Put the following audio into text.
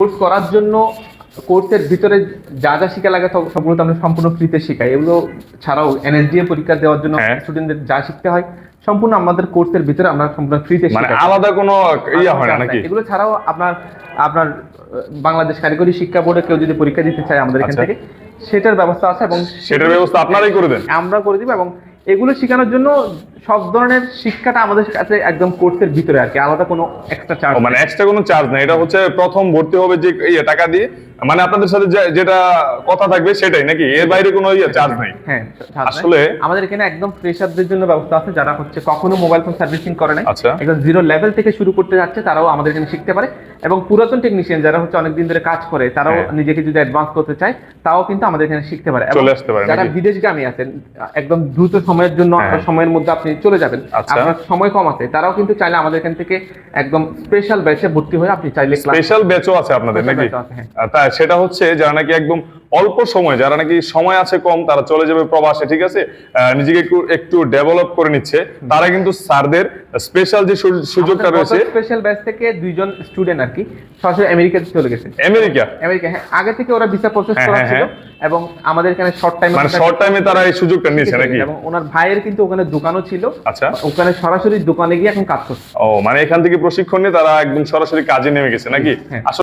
Course করার জন্য কোর্সের ভিতরে যা যা শিখা লাগে সবগুলো আমরা সম্পূর্ণ ফ্রিতে শেখাই। এগুলো ছাড়াও এনএসডিএ পরীক্ষা দেওয়ার জন্য হ্যাঁ। স্টুডেন্টদের যা শিখতে হয় সম্পূর্ণ আমাদের কোর্সের ভিতরে আমরা সম্পূর্ণ ফ্রিতে মানে আলাদা কোনো ইয়া হয় না নাকি? এগুলো ছাড়াও আপনার আপনার বাংলাদেশ কারিগরি শিক্ষা বোর্ডে কেউ যদি পরীক্ষা দিতে চায় আমাদের এখান আচ্ছা। থেকে সেটার ব্যবস্থা আছে এবং সেটার ব্যবস্থা আপনারাই করে দেন। আমরা করে দিব এবং এগুলো শেখানোর জন্য সব ধরনের শিক্ষাটা আমাদের কাছে একদম কোর্সের ভিতরে আর কি আলাদা কোনো এক্সট্রা চার্জ মানে এক্সট্রা কোনো চার্জ নাই এটা হচ্ছে প্রথম ভর্তি হবে যে ইয়ে টাকা দিয়ে মানে আপনাদের সাথে যেটা কথা থাকবে সেটাই নাকি এর বাইরে কোনো ইয়ে চার্জ নেই হ্যাঁ আসলে- আমাদের এখানে একদম ফ্রেশারদের জন্য ব্যবস্থা আছে যারা হচ্ছে কখনো মোবাইল ফোন সার্ভিসিং করে নাই আচ্ছা। একদম জিরো লেভেল থেকে শুরু করতে যাচ্ছে তারাও আমাদের এখানে শিখতে পারে এবং পুরাতন টেকনিশিয়ান যারা হচ্ছে অনেকদিন ধরে কাজ করে তারাও হ্যাঁ। নিজেকে যদি অ্যাডভান্স করতে চায় তাও কিন্তু আমাদের এখানে শিখতে পারে চলে আসতে পারে যারা নাকি? বিদেশগামী আছেন একদম দ্রুত সময়ের জন্য হ্যাঁ। সময়ের মধ্যে আপনি চলে যাবেন আচ্ছা। আপনার সময় কম আছে তারাও কিন্তু চাইলে আমাদের এখান থেকে একদম স্পেশাল ব্যাচে ভর্তি হয়ে আপনি চাইলে স্পেশাল ব্যাচও আছে আপনাদের নাকি হ্যাঁ। সেটা হচ্ছে যারা নাকি একদম অল্প সময় যারা নাকি সময় আছে কম তারা চলে যাবে প্রবাসে ঠিক আছে? নিজেকে একটু একটু ডেভেলপ করে নিচ্ছে। তারা কিন্তু স্যারদের স্পেশাল যে সুযোগটা রয়েছে স্পেশাল ব্যাচ থেকে দুইজন স্টুডেন্ট আর কি সরাসরি আমেরিকাতে চলে গেছে। আমেরিকা আমেরিকা হ্যাঁ। আগে থেকে ওরা ভিসা প্রসেস হ্যাঁ, করা হ্যাঁ, ছিল এবং আমাদের এখানে শর্ট টাইমে মানে শর্ট টাইমে তারা এই সুযোগটা নিয়েছে নাকি? এবং ওনার ভাইয়ের কিন্তু ওখানে দোকানও ছিল। আচ্ছা। ওখানে সরাসরি দোকানে গিয়ে এখন কাজ করছে। ও মানে এখান থেকে প্রশিক্ষণ নিয়ে তারা একদম সরাসরি কাজে নেমে গেছে নাকি? হ্যাঁ।